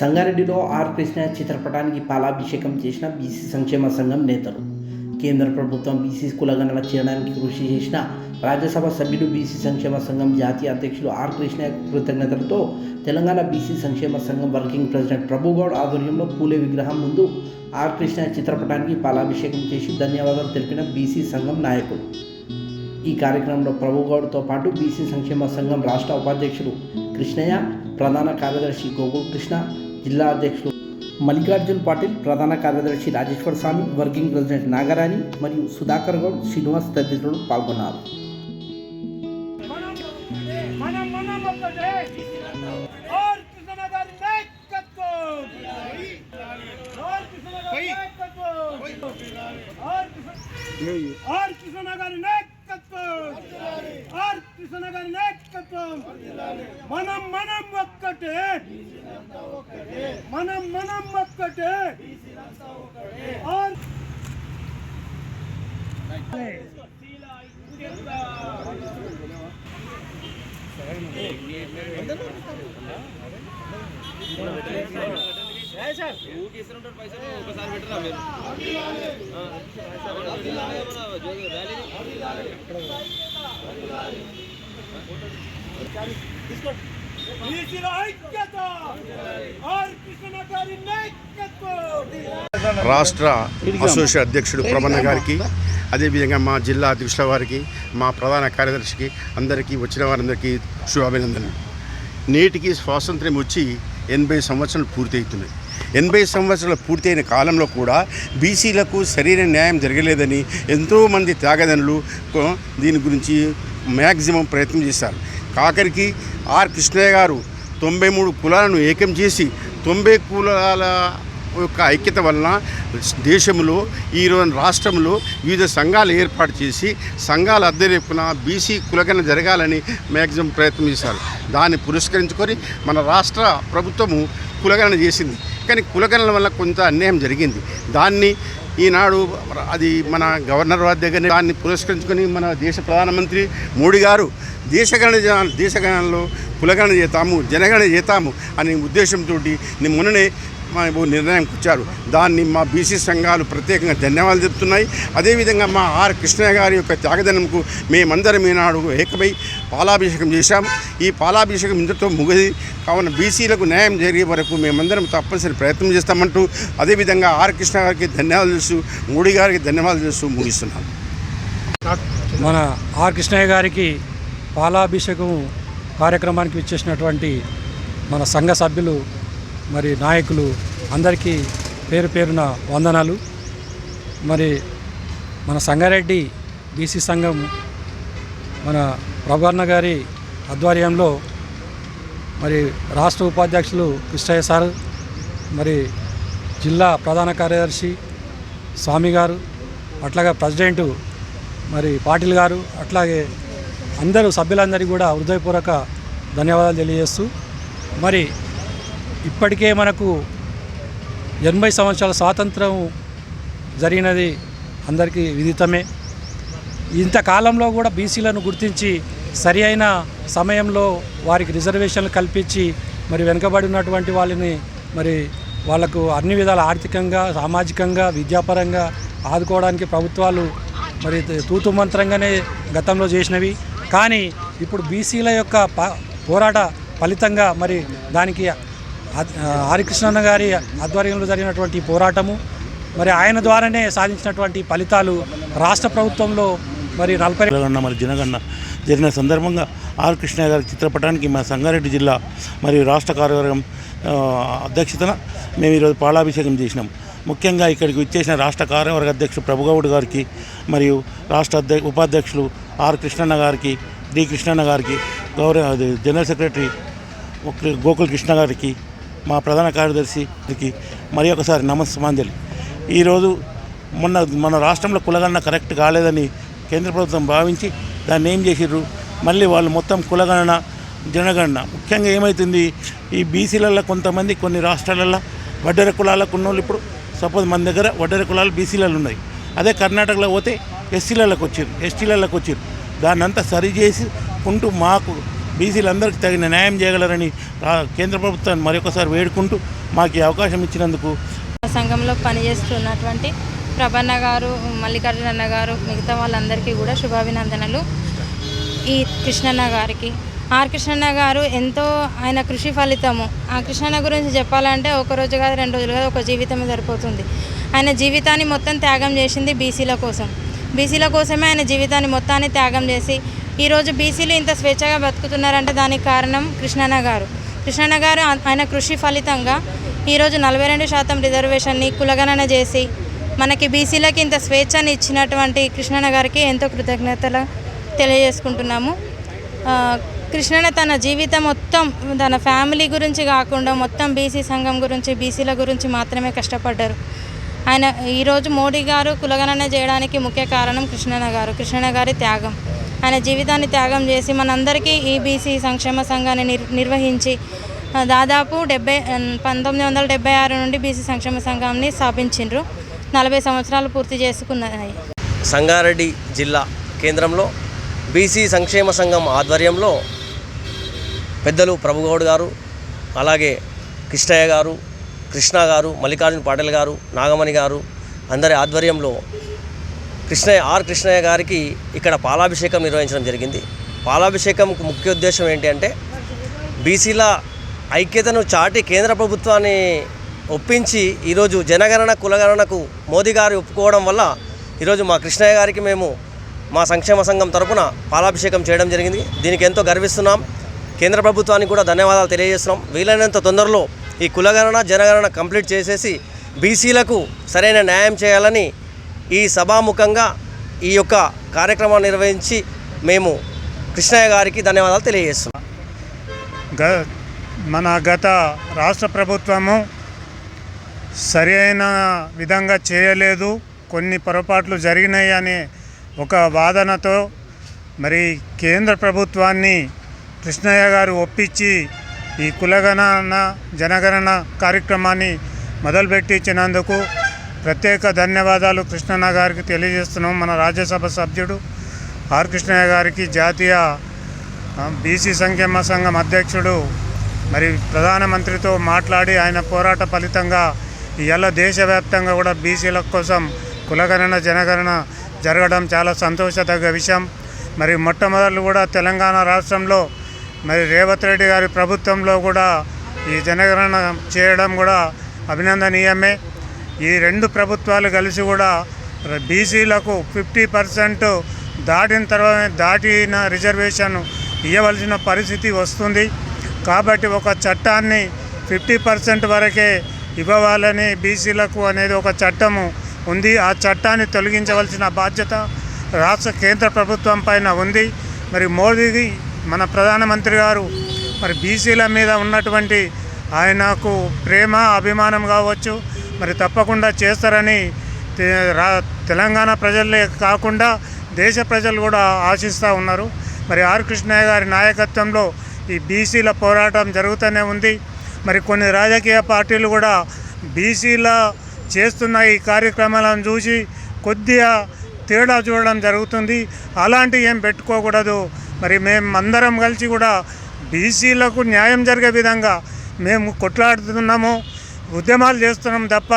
సంగారెడ్డిలో ఆర్ కృష్ణ చిత్రపటానికి పాలాభిషేకం చేసిన బీసీ సంక్షేమ సంఘం నేతలు. కేంద్ర ప్రభుత్వం బీసీ కులగణన చేయడానికి కృషి చేసిన రాజ్యసభ సభ్యుడు బీసీ సంక్షేమ సంఘం జాతీయ అధ్యక్షులు ఆర్ కృష్ణ కృతజ్ఞతలతో తెలంగాణ బీసీ సంక్షేమ సంఘం వర్కింగ్ ప్రెసిడెంట్ ప్రభుగౌడ్ ఆధ్వర్యంలో పూలే విగ్రహం ముందు ఆర్ కృష్ణ చిత్రపటానికి పాలాభిషేకం చేసి ధన్యవాదాలు తెలిపిన బీసీ సంఘం నాయకులు. ఈ కార్యక్రమంలో ప్రభుగౌడ్తో పాటు బీసీ సంక్షేమ సంఘం రాష్ట్ర ఉపాధ్యక్షుడు కృష్ణయ్య ప్రధాన కార్యదర్శి గోకుల్ కృష్ణ జిల్లా అధ్యక్షులు మల్లికార్జున్ పాటిల్ ప్రధాన కార్యదర్శి రాజేశ్వర్ స్వామి వర్కింగ్ ప్రెసిడెంట్ నాగరాణి మరియు సుధాకర్ గౌడ్ శ్రీనివాస్ తదితరులు పాల్గొన్నారు। మనం మనం ఒక్కటే ఆర్ కృష్ణ గారి నాయకత్వం ఆర్ కృష్ణ గారి నాయకత్వం ఆర్ కృష్ణ- ఆర్ కృష్ణ గారి నాయకత్వం ఆర్ కృష్ణ గారి నాయకత్వం మనం మనం ఒక్కటే. మనం మనం ఒక్కటే. నాయకత్వం రాష్ట్ర అసోసియేట్ అధ్యక్షుడు ప్రమన్న గారికి అదేవిధంగా మా జిల్లా అధ్యక్షుల వారికి మా ప్రధాన కార్యదర్శికి అందరికీ వచ్చిన వారందరికీ శుభాభినందనలు. నేటికి స్వాతంత్ర్యం వచ్చి ఎనభై సంవత్సరాలు పూర్తవుతున్నాయి ఎనభై సంవత్సరాలు పూర్తయిన కాలంలో కూడా బీసీలకు సరైన న్యాయం జరగలేదని ఎంతోమంది త్యాగదనులు దీని గురించి మ్యాక్సిమం ప్రయత్నం చేశారు. కాకరికి ఆర్ కృష్ణయ్య గారు తొంభై మూడు కులాలను ఏకం చేసి తొంభై కులాల యొక్క ఐక్యత వలన దేశంలో ఈరోజు రాష్ట్రంలో వివిధ సంఘాలు ఏర్పాటు చేసి సంఘాల అద్దెరేపున బీసీ కులగణ జరగాలని మ్యాక్సిమం ప్రయత్నం చేశారు. దాన్ని పురస్కరించుకొని మన రాష్ట్ర ప్రభుత్వము కులగణన చేసింది. కానీ కులగణన వల్ల కొంత అన్యాయం జరిగింది. దాన్ని ఈనాడు అది మన గవర్నర్ వారి దగ్గర దాన్ని పురస్కరించుకొని మన దేశ ప్రధానమంత్రి మోడీ గారు దేశగణన జ- దేశగణనలో కులగణన చేతాము జనగణన చేతాము అనే ఉద్దేశంతో మొన్ననే మా వచ్చారు. దాన్ని మా బీసీ సంఘాలు ప్రత్యేకంగా ధన్యవాదాలు చెప్తున్నాయి. అదేవిధంగా మా ఆర్ కృష్ణయ్య గారి యొక్క త్యాగదనంకు మేమందరం ఈనాడు ఏకమై పాలాభిషేకం చేశాం. ఈ పాలాభిషేకం ఇంతతో ముగిది కావున బీసీలకు న్యాయం జరిగే వరకు మేమందరం తప్పనిసరి ప్రయత్నం చేస్తామంటూ అదేవిధంగా ఆర్ కృష్ణ గారికి ధన్యవాదాలు చేస్తూ మోడీ గారికి ధన్యవాదాలు చేస్తూ ముగిస్తున్నాను మన ఆర్ కృష్ణయ్య గారికి పాలాభిషేకం కార్యక్రమానికి ఇచ్చేసినటువంటి మన సంఘ సభ్యులు మరి నాయకులు అందరికీ పేరు పేరున వందనాలు. మరి మన సంగారెడ్డి బీసీ సంఘం మన ప్రభార్ణ గారి ఆధ్వర్యంలో మరి రాష్ట్ర ఉపాధ్యక్షులు కృష్ణయ్య సార్ మరి జిల్లా ప్రధాన కార్యదర్శి స్వామి గారు అట్లాగే ప్రెసిడెంటు మరి పాటిల్ గారు అట్లాగే అందరూ సభ్యులందరికీ కూడా హృదయపూర్వక ధన్యవాదాలు తెలియజేస్తూ మరి ఇప్పటికే మనకు ఎనభై సంవత్సరాల స్వాతంత్రం జరిగినది అందరికీ విదితమే. ఇంతకాలంలో కూడా బీసీలను గుర్తించి సరి అయిన సమయంలో వారికి రిజర్వేషన్లు కల్పించి మరి వెనుకబడి ఉన్నటువంటి వాళ్ళని మరి వాళ్ళకు అన్ని విధాల ఆర్థికంగా సామాజికంగా విద్యాపరంగా ఆదుకోవడానికి ప్రభుత్వాలు మరి తూతు మంత్రంగానే గతంలో చేసినవి. కానీ ఇప్పుడు బీసీల యొక్క ప- పోరాట ఫలితంగా మరి దానికి హరికృష్ణన్న గారి ఆధ్వర్యంలో జరిగినటువంటి పోరాటము మరి ఆయన ద్వారానే సాధించినటువంటి ఫలితాలు రాష్ట్ర ప్రభుత్వంలో మరి నలభై మరి జనగన్న జరిగిన సందర్భంగా ఆర్ కృష్ణ గారి చిత్రపటానికి మా సంగారెడ్డి జిల్లా మరియు రాష్ట్ర కార్యవర్గం అధ్యక్షతన మేము ఈరోజు పాలాభిషేకం చేసినాం. ముఖ్యంగా ఇక్కడికి వచ్చేసిన రాష్ట్ర కార్యవర్గ అధ్యక్షుడు ప్రభుగౌడ్ గారికి మరియు రాష్ట్ర అధ్య ఉపాధ్యక్షులు ఆర్ కృష్ణన్న గారికి డి కృష్ణన్న గారికి గౌరవ జనరల్ సెక్రటరీ గోకుల్ కృష్ణ గారికి మా ప్రధాన కార్యదర్శికి మరి ఒకసారి నమస్మాంజలి ఈరోజు మొన్న మన రాష్ట్రంలో కులగన్న కరెక్ట్ కాలేదని కేంద్ర ప్రభుత్వం భావించి దాన్ని ఏం చేసిర్రు? మళ్ళీ వాళ్ళు మొత్తం కులగణన జనగణన. ముఖ్యంగా ఏమవుతుంది ఈ బీసీలలో కొంతమంది కొన్ని రాష్ట్రాలలో వడ్డెర కులాలకు ఉన్నోళ్ళు ఇప్పుడు సపోజ్ మన దగ్గర వడ్డెర కులాలు బీసీలలో ఉన్నాయి. అదే కర్ణాటకలో పోతే ఎస్సీలలోకి వచ్చారు ఎస్టీలలోకి వచ్చారు దాన్ని అంతా సరిచేసి కుంటూ మాకు బీసీలందరికీ తగిన న్యాయం చేయగలరని కేంద్ర ప్రభుత్వాన్ని మరొకసారి వేడుకుంటూ మాకు ఈ అవకాశం ఇచ్చినందుకు సంఘంలో పనిచేస్తున్నటువంటి ప్రభన్న గారు మల్లికార్జున అన్న గారు మిగతా వాళ్ళందరికీ కూడా శుభాభినందనలు. ఈ కృష్ణన్న గారికి. ఆర్ కృష్ణన్న గారు ఎంతో ఆయన కృషి ఫలితము. ఆ కృష్ణన్న గురించి చెప్పాలంటే ఒక రోజు కాదు రెండు రోజులు కాదు ఒక జీవితమే సరిపోతుంది. ఆయన జీవితాన్ని మొత్తం త్యాగం చేసింది బీసీల కోసం. బీసీల కోసమే ఆయన జీవితాన్ని మొత్తాన్ని త్యాగం చేసి ఈరోజు బీసీలు ఇంత స్వేచ్ఛగా బతుకుతున్నారంటే దానికి కారణం కృష్ణన్న గారు. కృష్ణన్న గారు ఆయన కృషి ఫలితంగా ఈరోజు నలభై రెండు శాతం రిజర్వేషన్ని కులగణన చేసి మనకి బీసీలకి ఇంత స్వేచ్ఛని ఇచ్చినటువంటి కృష్ణన్న గారికి ఎంతో కృతజ్ఞతలు తెలియజేసుకుంటున్నాము. కృష్ణన్న తన జీవితం మొత్తం తన ఫ్యామిలీ గురించి కాకుండా మొత్తం బీసీ సంఘం గురించి బీసీల గురించి మాత్రమే కష్టపడ్డారు. ఆయన ఈరోజు మోడీ గారు కులగణన చేయడానికి ముఖ్య కారణం కృష్ణన్న గారు కృష్ణన్న గారి త్యాగం. ఆయన జీవితాన్ని త్యాగం చేసి మనందరికీ ఈ బీసీ సంక్షేమ సంఘాన్ని నిర్ నిర్వహించి దాదాపు డెబ్బై పంతొమ్మిది వందల డెబ్బై ఆరు నుండి బీసీ సంక్షేమ సంఘాన్ని స్థాపించిండ్రు. నలభై సంవత్సరాలు పూర్తి చేసుకున్నాయి. సంగారెడ్డి జిల్లా కేంద్రంలో బీసీ సంక్షేమ సంఘం ఆధ్వర్యంలో పెద్దలు ప్రభుగౌడ్ గారు అలాగే కృష్ణయ్య గారు కృష్ణ గారు మల్లికార్జున పాటిల్ గారు నాగమణి గారు అందరి ఆధ్వర్యంలో కృష్ణయ్య ఆర్ కృష్ణయ్య గారికి ఇక్కడ పాలాభిషేకం నిర్వహించడం జరిగింది. పాలాభిషేకం ముఖ్య ఉద్దేశం ఏంటి అంటే బీసీల ఐక్యతను చాటి కేంద్ర ప్రభుత్వాన్ని ఒప్పించి ఈరోజు జనగణన కులగణనకు మోదీ గారు ఒప్పుకోవడం వల్ల ఈరోజు మా కృష్ణయ్య గారికి మేము మా సంక్షేమ సంఘం తరపున పాలాభిషేకం చేయడం జరిగింది. దీనికి ఎంతో గర్విస్తున్నాం. కేంద్ర ప్రభుత్వానికి కూడా ధన్యవాదాలు తెలియజేస్తున్నాం. వీలైనంత తొందరలో ఈ కులగణన జనగణన కంప్లీట్ చేసేసి బీసీలకు సరైన న్యాయం చేయాలని ఈ సభాముఖంగా ఈ యొక్క కార్యక్రమాన్ని నిర్వహించి మేము కృష్ణయ్య గారికి ధన్యవాదాలు తెలియజేస్తున్నాం. మన గత రాష్ట్ర ప్రభుత్వము సరి అయిన విధంగా చేయలేదు. కొన్ని పొరపాట్లు జరిగినాయి అనే ఒక వాదనతో మరి కేంద్ర ప్రభుత్వాన్ని కృష్ణయ్య గారు ఒప్పించి ఈ కులగణన జనగణన కార్యక్రమాన్ని మొదలుపెట్టించినందుకు ప్రత్యేక ధన్యవాదాలు కృష్ణన్న గారికి తెలియజేస్తున్నాం. మన రాజ్యసభ సభ్యుడు ఆర్ కృష్ణయ్య గారికి జాతీయ బీసీ సంక్షేమ సంఘం అధ్యక్షుడు మరి ప్రధానమంత్రితో మాట్లాడి ఆయన పోరాట ఫలితంగా ఇవాళ దేశవ్యాప్తంగా కూడా బీసీల కోసం కులగణన జనగణన జరగడం చాలా సంతోషదగ్గ విషయం. మరి మొట్టమొదలు కూడా తెలంగాణ రాష్ట్రంలో మరి రేవంత్ రెడ్డి గారి ప్రభుత్వంలో కూడా ఈ జనగణన చేయడం కూడా అభినందనీయమే. ఈ రెండు ప్రభుత్వాలు కలిసి కూడా బీసీలకు ఫిఫ్టీ పర్సెంట్ దాటిన తర్వాత దాటిన రిజర్వేషన్ ఇవ్వవలసిన పరిస్థితి వస్తుంది. కాబట్టి ఒక చట్టాన్ని ఫిఫ్టీ పర్సెంట్ వరకే ఇవ్వాలని బీసీలకు అనేది ఒక చట్టము ఉంది. ఆ చట్టాన్ని తొలగించవలసిన బాధ్యత రాష్ట్ర కేంద్ర ప్రభుత్వం పైన ఉంది. మరి మోదీ మన ప్రధానమంత్రి గారు మరి బీసీల మీద ఉన్నటువంటి ఆయనకు ప్రేమ అభిమానం కావచ్చు మరి తప్పకుండా చేస్తారని రా తెలంగాణ ప్రజలే కాకుండా దేశ ప్రజలు కూడా ఆశిస్తూ ఉన్నారు. మరి ఆర్ కృష్ణయ్య గారి నాయకత్వంలో ఈ బీసీల పోరాటం జరుగుతూనే ఉంది. మరి కొన్ని రాజకీయ పార్టీలు కూడా బీసీల చేస్తున్న ఈ కార్యక్రమాలను చూసి కొద్దిగా తేడా చూడడం జరుగుతుంది. అలాంటి ఏం పెట్టుకోకూడదు. మరి మేము అందరం కలిసి కూడా బీసీలకు న్యాయం జరిగే విధంగా మేము కొట్లాడుతున్నాము. ఉద్యమాలు చేస్తున్నాం తప్ప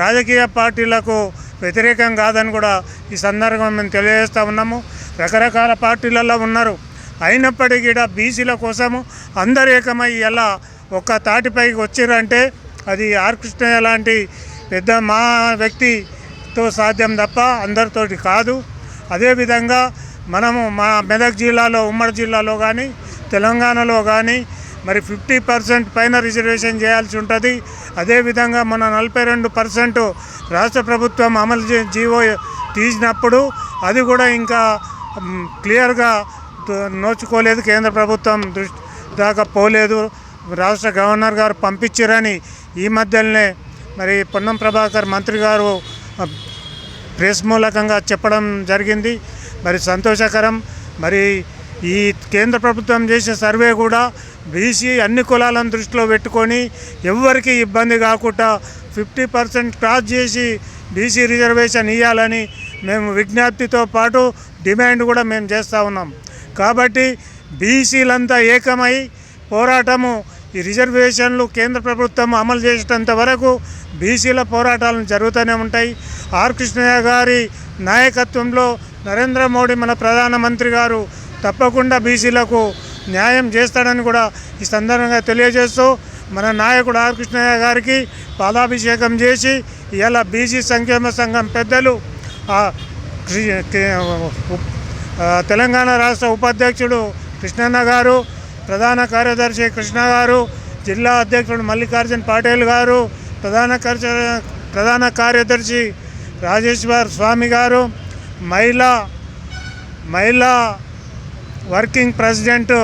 రాజకీయ పార్టీలకు వ్యతిరేకం కాదని కూడా ఈ సందర్భంగా మేము తెలియజేస్తూ ఉన్నాము. రకరకాల పార్టీలలో ఉన్నారు. అయినప్పటికీ కూడా బీసీల కోసము అందరు ఏకమై ఎలా ఒక్క తాటిపైకి వచ్చిరంటే అది ఆర్కృష్ణయ్య లాంటి పెద్ద మా వ్యక్తితో సాధ్యం తప్ప అందరితోటి కాదు. అదేవిధంగా మనము మా మెదక్ జిల్లాలో ఉమ్మడి జిల్లాలో కానీ తెలంగాణలో కానీ మరి ఫిఫ్టీ పర్సెంట్ పైన రిజర్వేషన్ చేయాల్సి ఉంటుంది. అదేవిధంగా మన నలభై రెండు పర్సెంట్ రాష్ట్ర ప్రభుత్వం అమలు జీవో తీసినప్పుడు అది కూడా ఇంకా క్లియర్గా నోచుకోలేదు. కేంద్ర ప్రభుత్వం దృష్టి దాకా పోలేదు. రాష్ట్ర గవర్నర్ గారు పంపించారని ఈ మధ్యలోనే మరి పొన్నం ప్రభాకర్ మంత్రి గారు ప్రెస్ మూలకంగా చెప్పడం జరిగింది. మరి సంతోషకరం. మరి ఈ కేంద్ర ప్రభుత్వం చేసే సర్వే కూడా బీసీ అన్ని కులాలను దృష్టిలో పెట్టుకొని ఎవరికి ఇబ్బంది కాకుండా ఫిఫ్టీ పర్సెంట్ క్రాస్ చేసి బీసీ రిజర్వేషన్ ఇవ్వాలని మేము విజ్ఞప్తితో పాటు డిమాండ్ కూడా మేము చేస్తూ ఉన్నాం. కాబట్టి బీసీలంతా ఏకమై పోరాటము ఈ రిజర్వేషన్లు కేంద్ర ప్రభుత్వం అమలు చేసేటంత వరకు బీసీల పోరాటాలు జరుగుతూనే ఉంటాయి. ఆర్. కృష్ణయ్య గారి నాయకత్వంలో నరేంద్ర మోడీ మన ప్రధానమంత్రి గారు తప్పకుండా బీసీలకు న్యాయం చేస్తాడని కూడా ఈ సందర్భంగా తెలియజేస్తూ మన నాయకుడు ఆర్. కృష్ణయ్య గారికి పాదాభిషేకం చేసి ఇలా బీసీ సంక్షేమ సంఘం పెద్దలు తెలంగాణ రాష్ట్ర ఉపాధ్యక్షుడు కృష్ణన్న గారు ప్రధాన కార్యదర్శి కృష్ణ గారు జిల్లా అధ్యక్షుడు మల్లికార్జున్ పాటేల్ గారు ప్రధాన కార్య ప్రధాన కార్యదర్శి రాజేశ్వర్ స్వామి గారు మహిళా మహిళా వర్కింగ్ ప్రెసిడెంట్